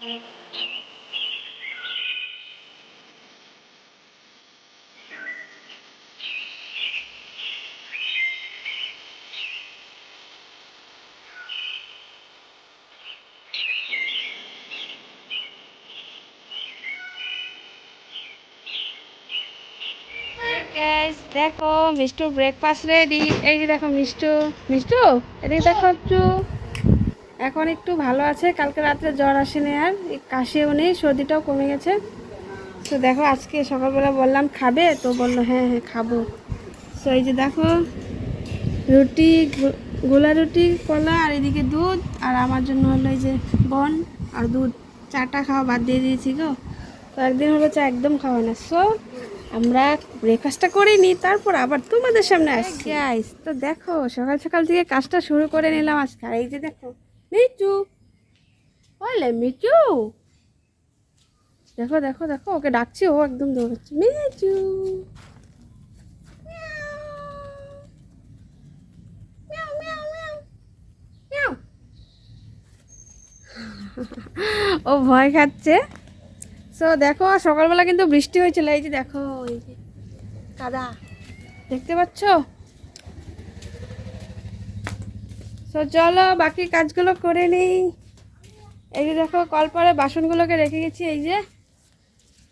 Gas দেখো Mishtu breakfast ready এই যে দেখো মিষ্টু। মিষ্টু এদিকে দেখো একটু এখন একটু ভালো আছে। কালকে রাত্রে জ্বর আসেনি আর এই কাশিও নেই সর্দিটাও কমে গেছে। তো দেখো আজকে সকালবেলা বললাম খাবে তো বলল হ্যাঁ হ্যাঁ খাব। তো এই যে দেখো রুটি গোলা রুটি কলা আর এদিকে দুধ। আর আমার জন্য হলো এই যে বন আর দুধ। চাটা খাওয়া বাদ দিয়ে দিয়েছি গো। তো একদিন হলো চা একদম খাওয়া না। সো আমরা ব্রেকফাস্টটা করে নিই তারপর আবার তোমাদের সামনে আসছি। গাইস তো দেখো সকাল সকাল থেকে কাজটা শুরু করে নিলাম আজকে। আর এই যে দেখো মিচু বলে মিচু দেখো দেখো দেখো ওকে ডাকছি ও একদম দৌড়াচ্ছে। মিচু। ও ভয় খাচ্ছে। সো দেখো সকালবেলা কিন্তু বৃষ্টি হয়েছিল এই যে দেখো এই যে কাদা দেখতে পাচ্ছ? সো চলো বাকি কাজগুলো করে নিই। এই যে দেখো কলপারে বাসনগুলোকে রেখে গেছি, এই যে।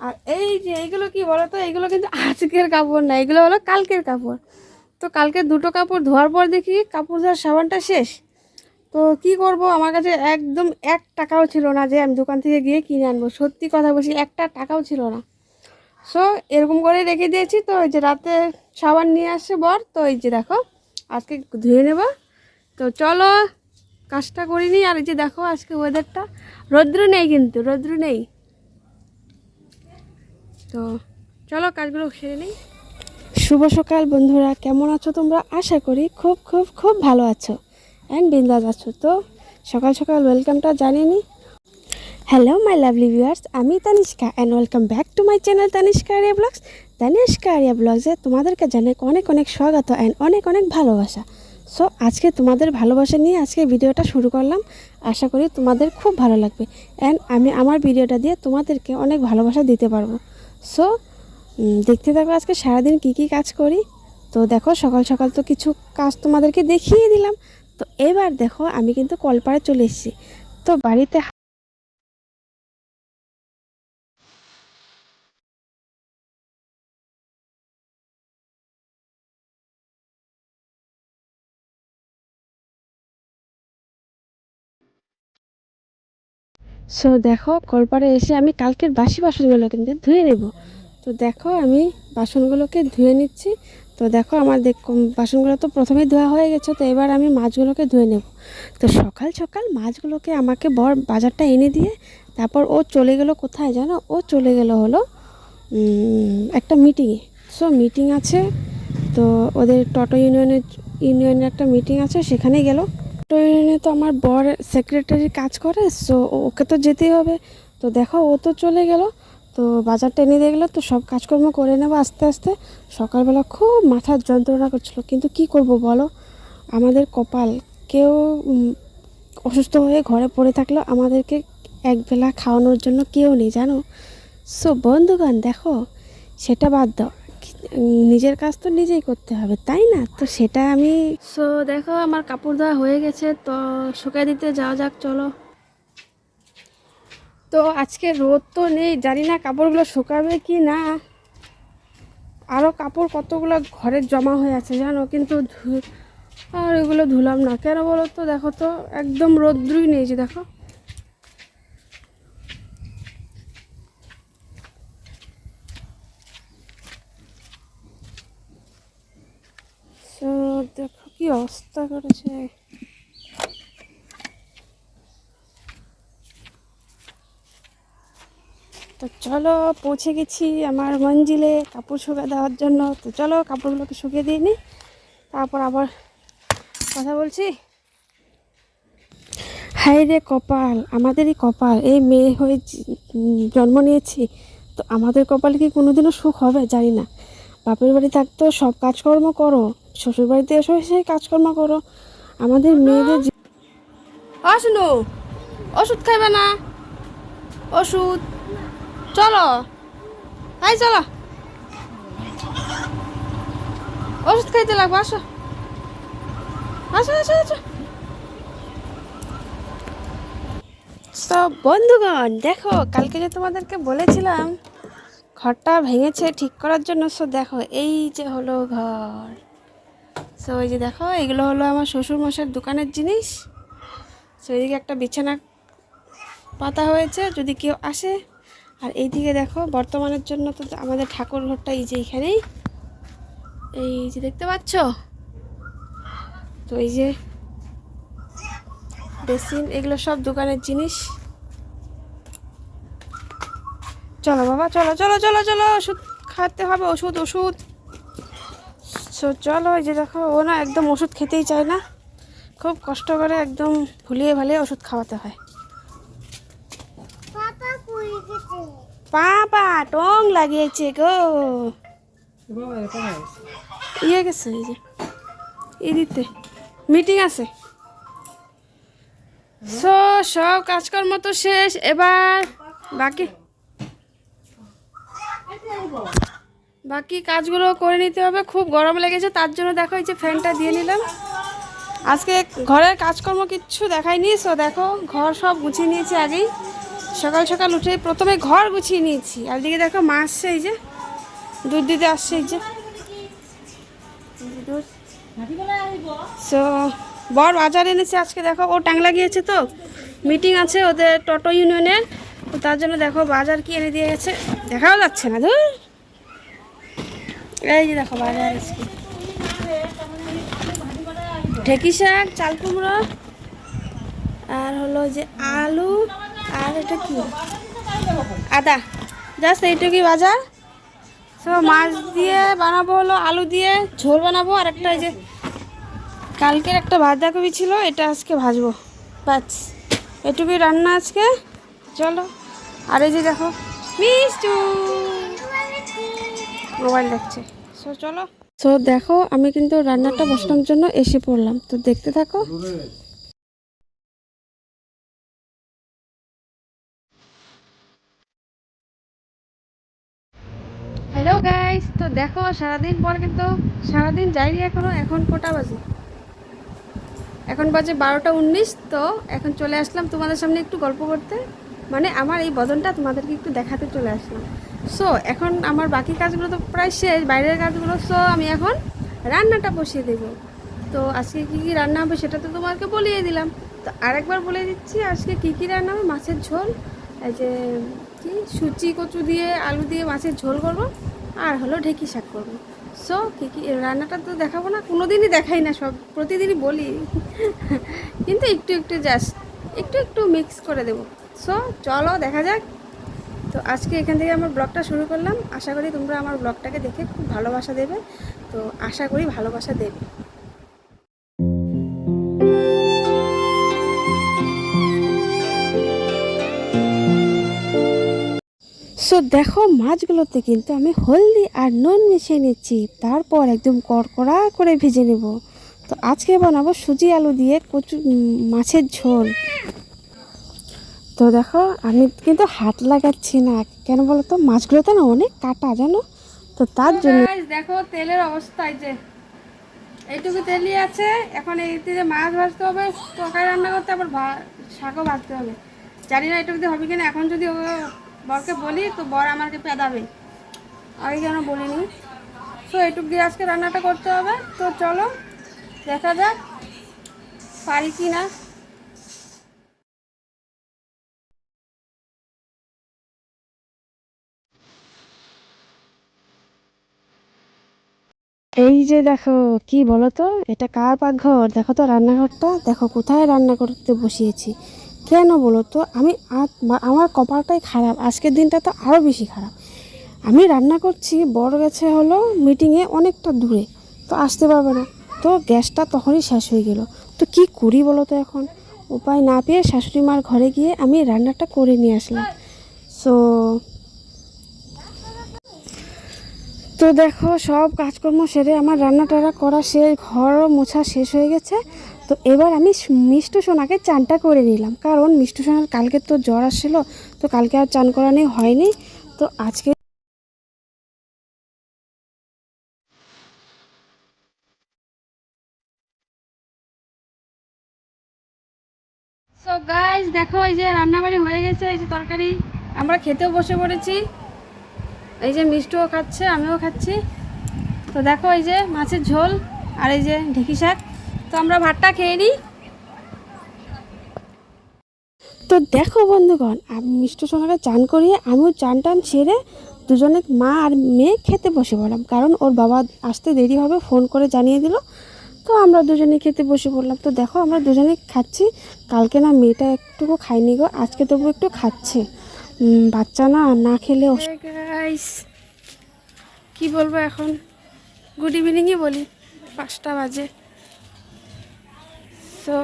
আর এই যে, এইগুলো কি বলো তো এইগুলো কিন্তু আজকের কাপড় না এগুলো হলো কালকের কাপড়। তো কালকে দুটো কাপড় ধোয়ার পর দেখি কাপড় ধোয়ার সাবানটা শেষ। তো কি করব? আমার কাছে একদম এক টাকাও ছিল না যে আমি দোকান থেকে গিয়ে কিনে আনব। সত্যি কথা বলছি, একটা টাকাও ছিল না। সো এরকম করে রেখে দিয়েছি। তো ওই যে রাতে সাবান নিয়ে আসছে বর, তো এই যে দেখো, আজকে ধুয়ে নেব। তো চলো, কাজটা করিনি আর এই যে দেখো আজকে ওয়েদারটা রৌদ্র নেই কিন্তু, রৌদ্র নেই। তো চলো, কাজগুলো সেরে নিই। শুভ সকাল বন্ধুরা, কেমন আছো তোমরা? আশা করি খুব খুব খুব ভালো আছো। অ্যান্ড বিন্দাস আছো। তো সকাল সকাল ওয়েলকামটা জানিয়ে নিই। হ্যালো মাই লাভলি ভিউয়ার্স আমি Tanishka. And welcome back to my channel Tanishka Arya vlogs Tanishka Arya ব্লগসে তোমাদেরকে জানাই অনেক অনেক স্বাগত অ্যান্ড অনেক অনেক ভালোবাসা। সো আজকে তোমাদের ভালোবাসা নিয়ে আজকে ভিডিওটা শুরু করলাম। আশা করি তোমাদের খুব ভালো লাগবে। অ্যান্ড আমি আমার ভিডিওটা দিয়ে তোমাদেরকে অনেক ভালোবাসা দিতে পারব। সো দেখতে থাকো আজকে সারাদিন কি কি কাজ করি। তো দেখো, সকাল সকাল তো কিছু কাজ তোমাদেরকে দেখিয়ে দিলাম। তো এবার দেখো, আমি কিন্তু কলপাড়ে চলে এসেছি। তো বাড়িতে সো দেখো কলপাড়ে এসে আমি কালকের বাসি বাসনগুলো কিন্তু ধুয়ে নেব। তো দেখো, আমি বাসনগুলোকে ধুয়ে নিচ্ছি। তো দেখো আমার দেখ বাসনগুলো তো প্রথমেই ধোয়া হয়ে গেছে, তো এবার আমি মাছগুলোকে ধুয়ে নেব। তো সকাল সকাল মাছগুলোকে আমাকে বর বাজারটা এনে দিয়ে, তারপর ও চলে গেল কোথায় জানো? ও চলে গেল হলো একটা মিটিংয়ে সো মিটিং আছে, তো ওদের টোটো ইউনিয়নের ইউনিয়নের একটা মিটিং আছে সেখানে গেল। ইউনিয়নে তো আমার বর সেক্রেটারি কাজ করে সো ওকে তো যেতেই হবে। তো দেখো, ও তো চলে গেল। তো বাজারটা এনে দেখল তো সব কাজকর্ম করে নেব আস্তে আস্তে। সকালবেলা খুব মাথার যন্ত্রণা করছিল, কিন্তু কি করব বলো? আমাদের কপাল কেউ অসুস্থ হয়ে ঘরে পড়ে থাকল আমাদেরকে একবেলা খাওয়ানোর জন্য কেউ নেই, জানো? সো বন্ধুগণ, দেখো, সেটা বাদ দাও। নিজের কাজ তো নিজেই করতে হবে তাই না? তো সেটা আমি সো দেখো আমার কাপড় ধোয়া হয়ে গেছে তো শুকাই দিতে যাওয়া যাক চলো। তো আজকে রোদ তো নেই জানি না কাপড়গুলো শুকাবে কি না। আরও কাপড় কতগুলো ঘরে জমা হয়ে আছে জানো কিন্তু আর এগুলো ধুলাম না। কেন বলো তো দেখো তো একদম রোদ্রুই নেই যে দেখো তো দেখো কি অবস্থা করেছে? তো চলো পৌঁছে গেছি আমার মঞ্জিলে কাপড় শুকা দেওয়ার জন্য। তো চলো কাপড়গুলোকে শুকিয়ে দিই নি, তারপর আবার কথা বলছি। হাই রে কপাল, আমাদেরই কপাল। এই মেয়ে হয়ে জন্ম নিয়েছি, তো আমাদের কপালে কি কোনোদিনও সুখ হবে? জানি না। বাপের বাড়ি থাকতো সব কাজকর্ম করো। শ্বশুর বাড়িতে এসেও সেই কাজকর্ম করো। আমাদের মেয়েদের যে- ওষুধ খাইবে না? ওষুধ। চলো। হাই চলো। ওষুধ খাইতে লাগবো আসো। আসো আসো আসো। তো বন্ধুগণ দেখো কালকে যে তোমাদেরকে বলেছিলাম ঘরটা ভেঙেছে ঠিক করার জন্য সো দেখো এই যে হলো ঘর। সো এই যে দেখো, এগুলো হলো আমার শ্বশুর মশাইয়ের দোকানের জিনিস। সো এদিকে একটা বিছানা পাতা হয়েছে, যদি কেউ আসে। আর এইদিকে দেখো, বর্তমানের জন্য তো আমাদের ঠাকুর ঘরটা এই যে এইখানেই এই যে দেখতে পাচ্ছ? তো এই যে বেসিন, এগুলো সব দোকানের জিনিস। চলো বাবা, চলো চলো চলো চলো, ওষুধ খাওয়াতে হবে, ওষুধ ওষুধ। সো চলো এই যে দেখো ও না একদম ওষুধ খেতেই চায় না। খুব কষ্ট করে একদম ভুলিয়ে ভালিয়ে ওষুধ খাওয়াতে হয়। পাপা গেছে। পাপা টং লাগিয়েছে গো। ইয়ে গেছে এই যে এই দিতে মিটিং আছে। সো সব কাজকর্ম তো শেষ এবার বাকি। বাকি কাজগুলো করে নিতে হবে। খুব গরম লেগেছে, তার জন্য দেখো এই যে ফ্যানটা দিয়ে নিলাম। আজকে ঘরের কাজকর্ম কিচ্ছু দেখাইনি সো দেখো ঘর সব গুছিয়ে নিয়েছি আগেই। সকাল সকাল উঠে প্রথমে ঘর গুছিয়ে নিয়েছি, আর দিকে দেখো মা আসছে এই যে, দুধ দিতে আসছে এই যে। সো বর বাজার এনেছে আজকে, দেখো ও টাংলা গিয়েছে তো মিটিং আছে ওদের টোটো ইউনিয়নের তার জন্য দেখো বাজার কি এনে দিয়ে গেছে, দেখাও যাচ্ছে না ধর। এই যে দেখো বাজার আজকে ঢেকি শাক, চাল কুমড়ো, আর হলো যে আলু, আর এটা কি? আদা। জাস্ট এইটুকুই বাজার। সব মাছ দিয়ে বানাবো হলো আলু দিয়ে, ঝোল বানাবো, আর একটা যে কালকের একটা বাঁধাকপি ছিল, এটা আজকে ভাজবো। বাস এটুকুই রান্না আজকে। চলো, আর এই যে দেখো, মিষ্টু। মোবাইল দেখছে। সো চলো। সো দেখো আমি কিন্তু রান্নাটা বসানোর জন্য এসে পড়লাম। তো দেখতে থাকো। হ্যালো গাইস তো দেখো সারাদিন পর কিন্তু সারাদিন যাইনি এখনও এখন কটা বাজে? এখন বাজে বারোটা উনিশ তো এখন চলে আসলাম তোমাদের সামনে একটু গল্প করতে। মানে আমার এই বদনটা তোমাদেরকে একটু দেখাতে চলে আসলাম। সো এখন আমার বাকি কাজগুলো তো প্রায় শেষ, বাইরের কাজগুলো সো আমি এখন রান্নাটা বসিয়ে দেবো। তো আজকে কী কী রান্না হবে সেটা তো তোমাকে বলিয়ে দিলাম। তো আরেকবার বলে দিচ্ছি, আজকে কী কী রান্না হবে? মাছের ঝোল, এই যে কি সুচি কচু দিয়ে, আলু দিয়ে মাছের ঝোল করব, আর হলো ঢেকি শাক করব। সো কী কী, রান্নাটা তো দেখাবো না কোনো দিনই দেখাই না, সব প্রতিদিনই বলি। কিন্তু একটু একটু জাস্ট একটু একটু মিক্স করে দেবো। সো চলো দেখা যাক। আজকে এখান থেকে আমার ব্লগটা শুরু করলাম। আশা করি তোমরা আমার ব্লগটাকে দেখে খুব ভালোবাসা দেবে। তো আশা করি ভালোবাসা দেবে। সো দেখো, মাছগুলোতে কিন্তু আমি হলদি আর নুন মিশিয়ে নিচ্ছি। তারপর একদম কড়কড়া করে ভেজে নেব। তো আজকে বানাবো সুজি আলু দিয়ে কচু মাছের ঝোল। তো দেখো আমি কিন্তু হাত লাগাচ্ছি না। কেন বলো তো মাছগুলোতে না অনেক কাটা জানো? তো তার জন্য দেখো তেলের অবস্থা এই যে। এইটুকু তেলই আছে। এখন এই যে মাছ ভাজতে হবে তরকারি রান্না করতে আবার শাকও ভাজতে হবে। জানি না এটুকু হবে কিনা। এখন যদি বরকে বলি তো বর আমাকে পেদাবে। আগে কেন বলিনি? তো এটুকু দিয়ে আজকে রান্নাটা করতে হবে। তো চলো দেখা যাক পারি কি না এই যে দেখো, কি বলো তো এটা কার পাকঘর? দেখো তো রান্নাঘরটা। দেখো, কোথায় রান্না করতে বসিয়েছি? কেন বলো তো আমি আমার কপালটাই খারাপ। আজকের দিনটা তো আরও বেশি খারাপ। আমি রান্না করছি বড় গেছে হলো মিটিংয়ে অনেকটা দূরে। তো আসতে পারবে না। তো গ্যাসটা তখনই শেষ হয়ে গেল। তো কি করি বলো তো এখন? উপায় না পেয়ে শাশুড়ি মার ঘরে গিয়ে আমি রান্নাটা করে নিয়ে আসলাম। সো তো দেখো, সব কাজকর্ম সেরে আমার রান্না টান্না করা শেষ, ঘরও মোছা শেষ হয়ে গেছে। তো এবার আমি মিষ্টু সোনাকে চানটা করে নিলাম। কারণ মিষ্টু সোনার কালকে তো জ্বর আসছিল, তো কালকে আর চান করানি হয়নি। তো আজকে সো দেখো, এই যে রান্নাবাড়ি হয়ে গেছে, এই যে তরকারি। আমরা খেতেও বসে পড়েছি। এই যে মিষ্টিও খাচ্ছে, আমিও খাচ্ছি। তো দেখো এই যে মাছের ঝোল আর এই যে ঢেকি শাক। তো আমরা ভাতটা খেয়ে নিই। তো দেখো বন্ধুগণ, আমি মিষ্টি সোনাকে চান করিয়ে আমিও চান টান ছেড়ে দুজনে মা আর মেয়ে খেতে বসে পড়লাম। কারণ ওর বাবা আসতে দেরি হবে, ফোন করে জানিয়ে দিল। তো আমরা দুজনে খেতে বসে পড়লাম। তো দেখো আমরা দুজনে খাচ্ছি। কালকে না মেয়েটা একটুকু খাইনি গো, আজকে তবু একটু খাচ্ছে। বাচ্চা না না খেলে গাইস কি বলব এখন? গুড ইভিনিংই বলি পাঁচটা বাজে। তো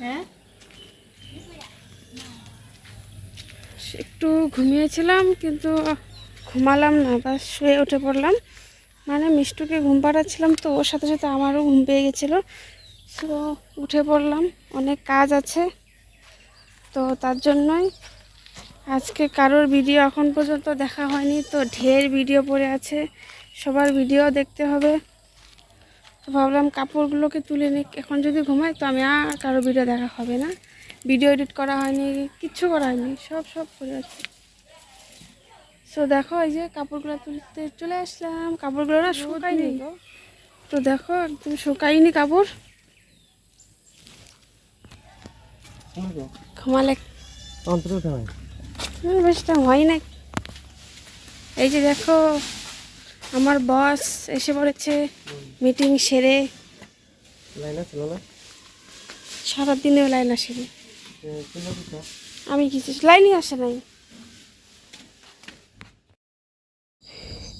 হ্যাঁ? একটু ঘুমিয়েছিলাম কিন্তু ঘুমালাম না বা শুয়ে উঠে পড়লাম। মানে মিষ্টুকে ঘুম পাড়াচ্ছিলাম তো ওর সাথে সাথে আমারও ঘুম পেয়ে গেছিল। তো উঠে পড়লাম অনেক কাজ আছে। তো তার জন্যই আজকে কারোর ভিডিও এখন পর্যন্ত দেখা হয়নি। তো ঢের ভিডিও পড়ে আছে। সবার ভিডিও দেখতে হবে। তো ভাবলাম কাপড়গুলোকে তুলে নিই এখন যদি ঘুমাই তো আমি আর কারও ভিডিও দেখা হবে না। ভিডিও এডিট করা হয়নি কিচ্ছু করা হয়নি। সব সব পড়ে আছে। তো দেখো এই যে কাপড়গুলো তুলতে চলে আসলাম। কাপড়গুলো না শুকায়নি। তো দেখো একদম শুকায়নি কাপড়। ঘুমালে হয় বেশটা হয় না। এই যে দেখো আমার বস এসে পড়েছে মিটিং সেরে। সারাদিনেও লাইন আসেনি কিছু আমি কিছু লাইনই আসে নাই।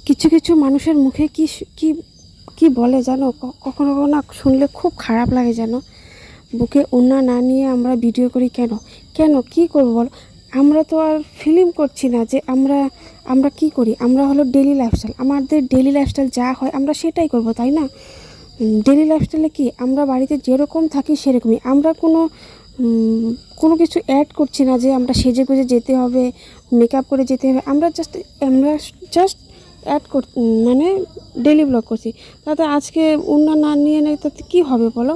কিছু কিছু মানুষের মুখে কি কি কি বলে জানো? কখনো কখনো শুনলে খুব খারাপ লাগে জানো বুকে ওনা না নিয়ে আমরা ভিডিও করি কেন? কেন? কি করব বলো? আমরা তো আর ফিল্ম করছি না যে আমরা আমরা কি করি? আমরা হলো ডেলি লাইফস্টাইল আমাদের ডেলি লাইফস্টাইল যা হয় আমরা সেটাই করব, তাই না? ডেলি লাইফস্টাইলে কি? আমরা বাড়িতে যেরকম থাকি সেরকমই। আমরা কোনো কোনো কিছু অ্যাড করছি না যে আমরা সেজে গুজে যেতে হবে মেকআপ করে যেতে হবে। আমরা জাস্ট আমরা জাস্ট অ্যাড কর মানে ডেলি ব্লগ করছি। তাতে আজকে উন্না না নিয়ে নেই, তাতে কী হবে বলো?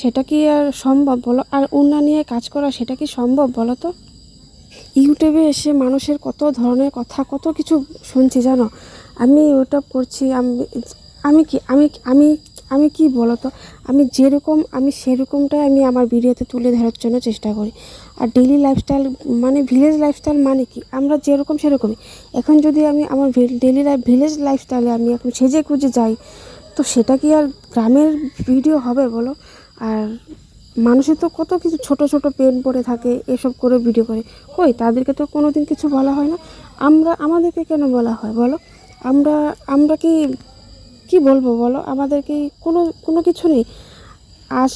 সেটা কি আর সম্ভব বলো? আর উন্না নিয়ে কাজ করা সেটা কি সম্ভব বলো তো? ইউটিউবে এসে মানুষের কত ধরনের কথা, কত কিছু শুনছি জানো? আমি ইউটিউব করছি, আমি আমি কি, আমি আমি আমি কি বলো তো? আমি যেরকম, আমি সেরকমটাই আমি আমার ভিডিওতে তুলে ধরার জন্য চেষ্টা করি। আর ডেইলি লাইফস্টাইল মানে ভিলেজ লাইফস্টাইল মানে কি? আমরা যেরকম সেরকমই। এখন যদি আমি আমার ডেইলি লাইফ ভিলেজ লাইফস্টাইলে আমি এখন সেজে খুঁজে যাই, তো সেটা কি আর গ্রামের ভিডিও হবে বলো? আর মানুষের তো কত কিছু ছোট ছোট পেন পরে থাকে, এসব করে ভিডিও করে। কই, তাদেরকে তো কোনো দিন কিছু বলা হয় না। আমরা, আমাদেরকে কেন বলা হয় বলো? আমরা আমরা কি কি বলব বলো? আমাদের কি কোনো কোনো কিছু নেই। আজ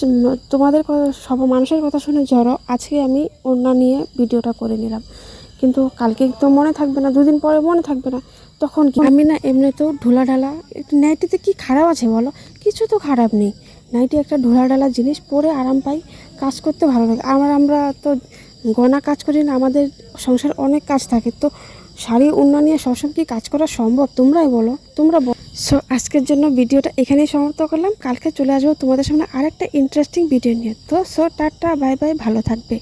তোমাদের কথা সব মানুষের কথা শুনে জড়ো। আজকে আমি ওড়না নিয়ে ভিডিওটা করে নিলাম। কিন্তু কালকে তো মনে থাকবে না, দুদিন পরে মনে থাকবে না। তখন কি আমি না এমনিতেও ঢোলা ঢালা একটু নাইটিতে কি খারাপ আছে বলো? কিছু তো খারাপ নেই। নাইটি একটা ঢোলা ঢালা জিনিস পরে আরাম পাই, কাজ করতে ভালো লাগে। আমার, আমরা তো গনা কাজ করি না, আমাদের সংসার অনেক কাজ থাকে। তো শাড়ি উন্না নিয়ে সবসময় কি কাজ করা সম্ভব? তোমরাই বলো। তোমরা সো আজকের জন্য ভিডিওটা এখানেই সমাপ্ত করলাম। কালকে চলে আসব তোমাদের সামনে আরেকটা ইন্টারেস্টিং ভিডিও নিয়ে। তো সো টাটা বাই বাই ভালো থাকবে।